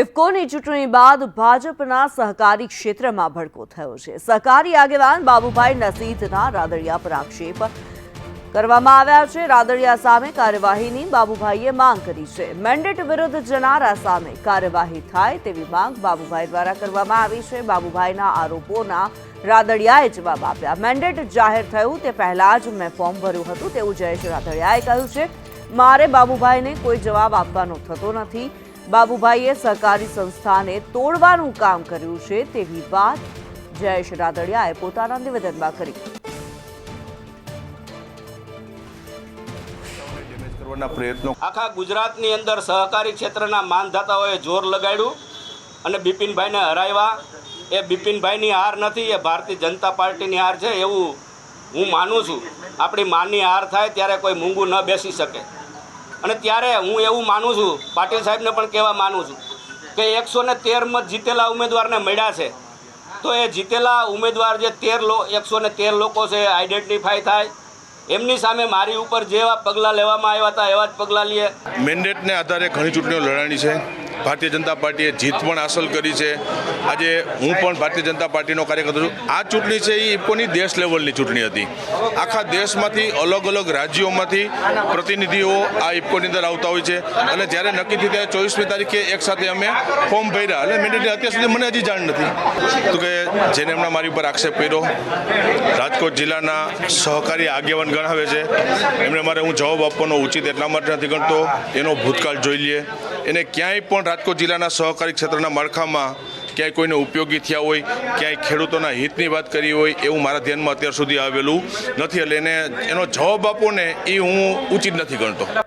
ઇફકોની ચૂંટણી બાદ ભાજપના સહકારી ક્ષેત્રમાં ભડકો થયો છે. સહકારી આગેવાન બાબુભાઈ નસીદના રાદડિયા પર આક્ષેપ કરવામાં આવ્યા છે. રાદડિયા સામે કાર્યવાહીની બાબુભાઈએ માંગ કરી છે. મેન્ડેટ વિરુદ્ધ જનારા સામે કાર્યવાહી થાય તેવી માંગ બાબુભાઈ દ્વારા કરવામાં આવી છે. બાબુભાઈના આરોપોના રાદડિયાએ જવાબ આપ્યા. મેન્ડેટ જાહેર થયું તે પહેલા જ મેં ફોર્મ ભર્યું હતું તેવું જયેશ રાદડિયાએ કહ્યું છે. મારે બાબુભાઈને કોઈ જવાબ આપવાનો થતો નથી. બાબુભાઈએ સહકારી સંસ્થાને તોડવાનું કામ કર્યું છે તેવી વાત જયેશ રાદડિયાએ પોતાના નિવેદનમાં કરી. કરવાના પ્રયત્નો આખા ગુજરાતની અંદર સહકારી ક્ષેત્રના માનધાતાઓએ જોર લગાડ્યું અને બિપિનભાઈને હરાવ્યા. એ બિપિનભાઈની હાર નથી એ ભારતીય જનતા પાર્ટીની હાર છે એવું હું માનું છું. આપણી માની હાર થાય ત્યારે કોઈ મૂંગું ન બેસી શકે. અને ત્યારે હું એવું માનું છું, પાટીલ સાહેબને પણ કહેવા માનું છું, કે એકસો ને તેર મત જીતેલા ઉમેદવારને મળ્યા છે. તો એ જીતેલા ઉમેદવાર જે તેર લો, એકસો ને તેર લોકો છે આઈડેન્ટિફાઈ થાય. એમની સામે મારી ઉપર જેવા પગલાં લેવામાં આવ્યા હતા, એવા જ પગલાં લઈએ મેન્ડેટને આધારે ઘણી ચૂંટણીઓ લડાણી છે. ભારતીય જનતા પાર્ટીએ જીત પણ હાંસલ કરી છે. આજે હું પણ ભારતીય જનતા પાર્ટીનો કાર્યકર્તા છું. આ ચૂંટણી છે એ ઇફકોની દેશ લેવલની ચૂંટણી હતી. આખા દેશમાંથી અલગ અલગ રાજ્યોમાંથી પ્રતિનિધિઓ આ ઇફકોની અંદર આવતા હોય છે. અને જ્યારે નક્કી થયું ત્યારે ચોવીસમી તારીખે એક સાથે અમે ફોર્મ ભર્યા. અને મેન્ડેટની અત્યાર સુધી મને હજી જાણ નથી. તો કે જેને એમણે મારી ઉપર આક્ષેપ કર્યો, રાજકોટ જિલ્લાના સહકારી આગેવાન ગણાવે છે. એમણે મારે હું જવાબ આપવાનો ઉચિત એટલા માટે નથી ગણતો. એનો ભૂતકાળ જોઈ લઈએ. એને ક્યાંય પણ રાજકોટ જિલ્લાના સહકારી ક્ષેત્રના માળખામાં ક્યાંય કોઈને ઉપયોગી થયા હોય, ક્યાંય ખેડૂતોના હિતની વાત કરી હોય, એવું મારા ધ્યાનમાં અત્યાર સુધી આવેલું નથી. એટલે એને, એનો જવાબ આપો ને એ હું ઉચિત નથી ગણતો.